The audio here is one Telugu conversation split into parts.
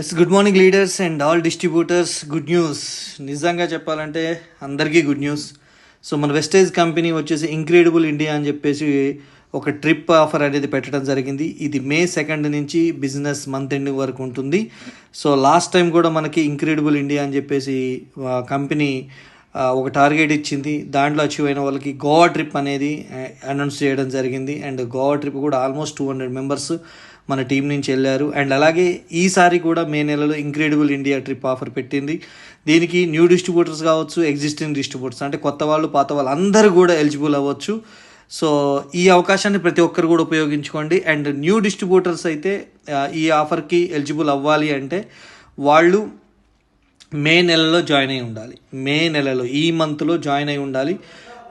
Yes good morning leaders and all distributors good news నిజంగా చెప్పాలంటే అందరికీ గుడ్ న్యూస్ సో మన వెస్టేజ్ కంపెనీ వచ్చేసి ఇంక్రెడిబుల్ ఇండియా అని చెప్పేసి ఒక ట్రిప్ ఆఫర్ అనేది పెట్టడం జరిగింది. ఇది మే సెకండ్ నుంచి బిజినెస్ మంత్ ఎండింగ్ వరకు ఉంటుంది. సో లాస్ట్ టైం కూడా మనకి ఇంక్రెడిబుల్ ఇండియా అని చెప్పేసి కంపెనీ ఒక టార్గెట్ ఇచ్చింది. దాంట్లో అచీవ్ అయిన వాళ్ళకి గోవా ట్రిప్ అనేది అనౌన్స్ చేయడం జరిగింది. అండ్ గోవా ట్రిప్ కూడా ఆల్మోస్ట్ టూ హండ్రెడ్ మెంబర్స్ మన టీం నుంచి వెళ్ళారు. అండ్ అలాగే ఈసారి కూడా మే నెలలో ఇంక్రెడిబుల్ ఇండియా ట్రిప్ ఆఫర్ పెట్టింది. దీనికి న్యూ డిస్ట్రిబ్యూటర్స్ కావచ్చు ఎగ్జిస్టింగ్ డిస్ట్రిబ్యూటర్స్ అంటే కొత్త వాళ్ళు పాత వాళ్ళు అందరూ కూడా ఎలిజిబుల్ అవ్వచ్చు. సో ఈ అవకాశాన్ని ప్రతి ఒక్కరు కూడా ఉపయోగించుకోండి. అండ్ న్యూ డిస్ట్రిబ్యూటర్స్ అయితే ఈ ఆఫర్కి ఎలిజిబుల్ అవ్వాలి అంటే వాళ్ళు మే నెలలో జాయిన్ అయి ఉండాలి. మే నెలలో ఈ మంత్లో జాయిన్ అయి ఉండాలి.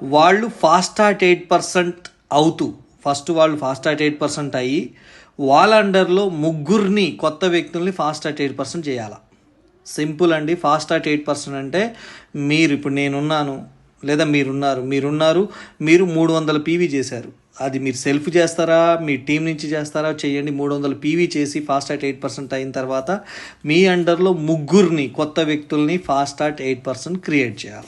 వాళ్ళు ఫాస్ట్ ఆట్ ఎయిట్ పర్సెంట్ అవుతూ ఫస్ట్ వాళ్ళు ఫాస్ట్ స్టార్ట్ ఎయిట్ పర్సెంట్ అయ్యి వాళ్ళ అండర్లో ముగ్గురిని కొత్త వ్యక్తుల్ని ఫాస్ట్ స్టార్ట్ ఎయిట్ పర్సెంట్ చేయాలి. సింపుల్ అండి. ఫాస్ట్ స్టార్ట్ ఎయిట్ పర్సెంట్ అంటే మీరు ఇప్పుడు నేనున్నాను లేదా మీరున్నారు మీరున్నారు మీరు మూడు వందల పీవీ చేశారు. అది మీరు సెల్ఫ్ చేస్తారా? మీ టీం నుంచి చేస్తారా? చేయండి. మూడు వందలు పీవీ చేసి ఫాస్ట్ అట్ ఎయిట్ పర్సెంట్ అయిన తర్వాత మీ అండర్లో ముగ్గురిని కొత్త వ్యక్తుల్ని fast at eight percent create చేయాలి.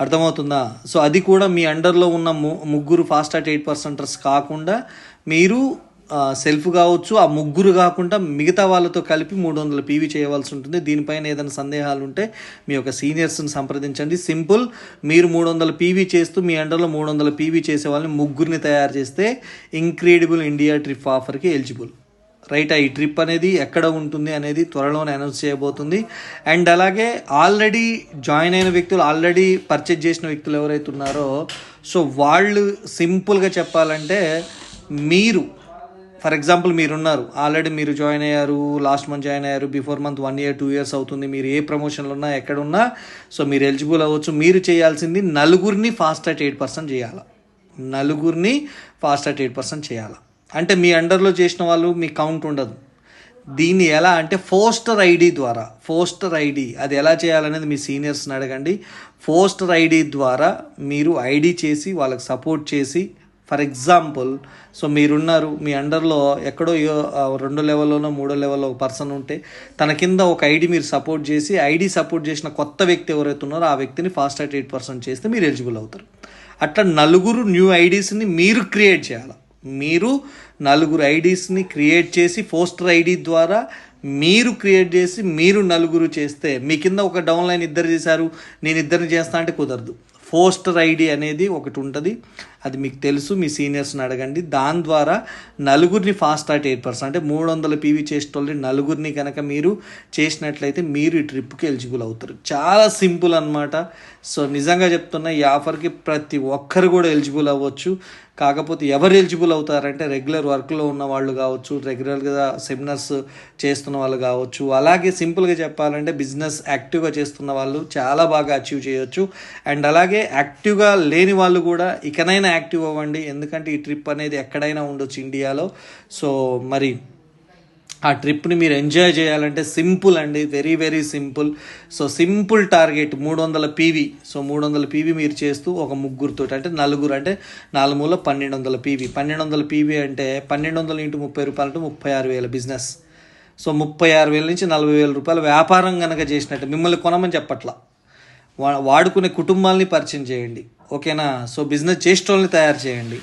అర్థమవుతుందా? సో అది కూడా మీ అండర్లో ఉన్న ము ముగ్గురు ఫాస్ట్ అట్ ఎయిట్ పర్సెంటర్స్ కాకుండా మీరు సెల్ఫ్ కావచ్చు ఆ ముగ్గురు కాకుండా మిగతా వాళ్ళతో కలిపి మూడు వందల పీవీ చేయవలసి ఉంటుంది. దీనిపైన ఏదైనా సందేహాలు ఉంటే మీ యొక్క సీనియర్స్ని సంప్రదించండి. సింపుల్ మీరు మూడు వందల పీవీ చేస్తూ మీ అండర్లో మూడు వందల పీవీ చేసే వాళ్ళని ముగ్గురిని తయారు చేస్తే ఇంక్రెడిబుల్ ఇండియా ట్రిప్ ఆఫర్కి ఎలిజిబుల్. రైట్ ఈ ట్రిప్ అనేది ఎక్కడ ఉంటుంది అనేది త్వరలోనే అనౌన్స్ చేయబోతుంది. అండ్ అలాగే ఆల్రెడీ జాయిన్ అయిన వ్యక్తులు ఆల్రెడీ పర్చేజ్ చేసిన వ్యక్తులు ఎవరైతే ఉన్నారో సో వాళ్ళు సింపుల్గా చెప్పాలంటే మీరు ఫర్ ఎగ్జాంపుల్ మీరున్నారు. ఆల్రెడీ మీరు జాయిన్ అయ్యారు లాస్ట్ మంత్ జాయిన్ అయ్యారు before month one year two years అవుతుంది మీరు ఏ ప్రమోషన్లో ఉన్నా ఎక్కడున్నా సో మీరు ఎలిజిబుల్ అవ్వచ్చు. మీరు చేయాల్సింది నలుగురిని ఫాస్ట్ అట్ ఎయిట్ పర్సెంట్ చేయాలి? నలుగురిని ఫాస్ట్ అట్ ఎయిట్ పర్సెంట్ చేయాలి? అంటే మీ అండర్లో చేసిన వాళ్ళు మీ కౌంట్ ఉండదు. దీన్ని ఎలా అంటే పోస్టర్ ఐడి ద్వారా పోస్టర్ ఐడి అది ఎలా చేయాలనేది మీ సీనియర్స్ని అడగండి. పోస్టర్ ఐడి ద్వారా మీరు ఐడి చేసి వాళ్ళకి సపోర్ట్ చేసి ఫర్ ఎగ్జాంపుల్ సో మీరున్నారు మీ అండర్లో ఎక్కడో రెండో లెవెల్లోనో మూడో లెవెల్లో ఒక పర్సన్ ఉంటే తన కింద ఒక ఐడి మీరు సపోర్ట్ చేసి ఐడి సపోర్ట్ చేసిన కొత్త వ్యక్తి ఎవరైతే ఉన్నారో ఆ వ్యక్తిని ఫాస్ట్ అట్ ఎయిట్ పర్సెంట్ చేస్తే మీరు ఎలిజిబుల్ అవుతారు. అట్లా నలుగురు న్యూ ఐడీస్ని మీరు క్రియేట్ చేయాలి? మీరు నలుగురు ఐడీస్ని క్రియేట్ చేసి పోస్టర్ ఐడి ద్వారా మీరు క్రియేట్ చేసి మీరు నలుగురు చేస్తే మీ కింద ఒక డౌన్ లైన్ ఇద్దరు చేశారు నేను ఇద్దరిని చేస్తా అంటే కుదరదు. పోస్టర్ ఐడి అనేది ఒకటి ఉంటుంది. అది మీకు తెలుసు మీ సీనియర్స్ని అడగండి. దాని ద్వారా నలుగురిని ఫాస్ట్ అట్ ఎయిట్ పర్సెంట్ అంటే మూడు వందల పీవీ చేసేటోళ్ళని నలుగురిని కనుక మీరు చేసినట్లయితే మీరు ఈ ట్రిప్కి ఎలిజిబుల్ అవుతారు. చాలా సింపుల్ అన్నమాట. సో నిజంగా చెప్తున్నా ఈ ఆఫర్కి ప్రతి ఒక్కరు కూడా ఎలిజిబుల్ అవ్వచ్చు. కాకపోతే ఎవరు ఎలిజిబుల్ అవుతారంటే రెగ్యులర్ వర్క్లో ఉన్న వాళ్ళు కావచ్చు రెగ్యులర్గా సెమినార్స్ చేస్తున్న వాళ్ళు కావచ్చు. అలాగే సింపుల్గా చెప్పాలంటే బిజినెస్ యాక్టివ్గా చేస్తున్న వాళ్ళు చాలా బాగా అచీవ్ చేయొచ్చు. అండ్ అలాగే యాక్టివ్గా లేని వాళ్ళు కూడా ఇకనైనా యాక్టివ్ అవ్వండి. ఎందుకంటే ఈ ట్రిప్ అనేది ఎక్కడైనా ఉండొచ్చు ఇండియాలో. సో మరి ఆ ట్రిప్ని మీరు ఎంజాయ్ చేయాలంటే సింపుల్ అండి. Very very simple. So simple target మూడు వందల పీవీ. సో మూడు వందల పీవీ మీరు చేస్తూ ఒక ముగ్గురుతో అంటే నలుగురు అంటే నాలుగు మూల పన్నెండు వందల పీవీ. పన్నెండు వందల పీవీ అంటే పన్నెండు వందల ఇంటూ ముప్పై రూపాయలు అంటే ముప్పై ఆరు వేల బిజినెస్. సో ముప్పై ఆరు వేల నుంచి నలభై వేల రూపాయలు వ్యాపారం కనుక చేసినట్టు మిమ్మల్ని కొనమని చెప్పట్లా. వా- వాడుకునే కుటుంబాలని పరిచయం చేయండి. ఓకేనా? సో బిజినెస్ చేసేటోళ్ళని తయారు చేయండి.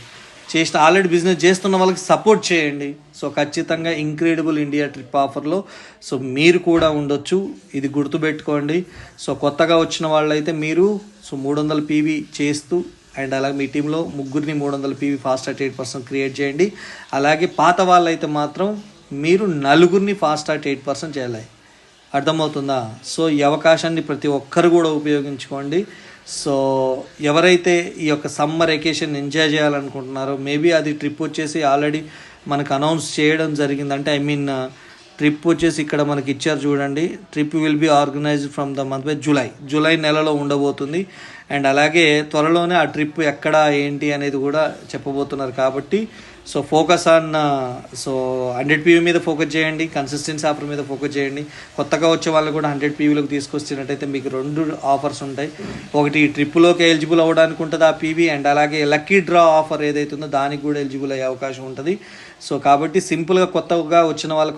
చేసిన ఆల్రెడీ బిజినెస్ చేస్తున్న వాళ్ళకి సపోర్ట్ చేయండి. సో ఖచ్చితంగా ఇంక్రెడిబుల్ ఇండియా ట్రిప్ ఆఫర్లో సో మీరు కూడా ఉండొచ్చు. ఇది గుర్తుపెట్టుకోండి. సో కొత్తగా వచ్చిన వాళ్ళైతే మీరు సో మూడు వందల పీవీ చేస్తూ అండ్ అలాగే మీ టీంలో ముగ్గురిని మూడు వందల PV fast at eight percent create చేయండి. అలాగే పాత వాళ్ళైతే మాత్రం మీరు నలుగురిని ఫాస్ట్ అట్ ఎయిట్ పర్సెంట్ చేయాలి. అర్థమవుతుందా? సో ఈ అవకాశాన్ని ప్రతి ఒక్కరు కూడా ఉపయోగించుకోండి. సో ఎవరైతే ఈ యొక్క సమ్మర్ వెకేషన్ ఎంజాయ్ చేయాలనుకుంటున్నారో మేబీ అది ట్రిప్ వచ్చేసి ఆల్రెడీ మనకు అనౌన్స్ చేయడం జరిగింది. అంటే ఐ మీన్ ట్రిప్ వచ్చేసి ఇక్కడ మనకి ఇచ్చారు చూడండి. Trip will be organized from the month by July July నెలలో ఉండబోతుంది. అండ్ అలాగే త్వరలోనే ఆ ట్రిప్ ఎక్కడ ఏంటి అనేది కూడా చెప్పబోతున్నారు కాబట్టి so focus on so hundred PV మీద ఫోకస్ చేయండి. కన్సిస్టెన్సీ ఆఫర్ మీద ఫోకస్ చేయండి. కొత్తగా వచ్చే వాళ్ళు కూడా హండ్రెడ్ పీవీలోకి తీసుకొచ్చినట్టయితే మీకు రెండు ఆఫర్స్ ఉంటాయి. ఒకటి ట్రిప్లోకి ఎలిజిబుల్ అవ్వడానికి ఉంటుంది ఆ పీవీ అండ్ అలాగే లక్కీ డ్రా ఆఫర్ ఏదైతే ఉందో దానికి కూడా ఎలిజిబుల్ అయ్యే అవకాశం ఉంటుంది. సో కాబట్టి సింపుల్గా కొత్తగా వచ్చిన వాళ్ళకు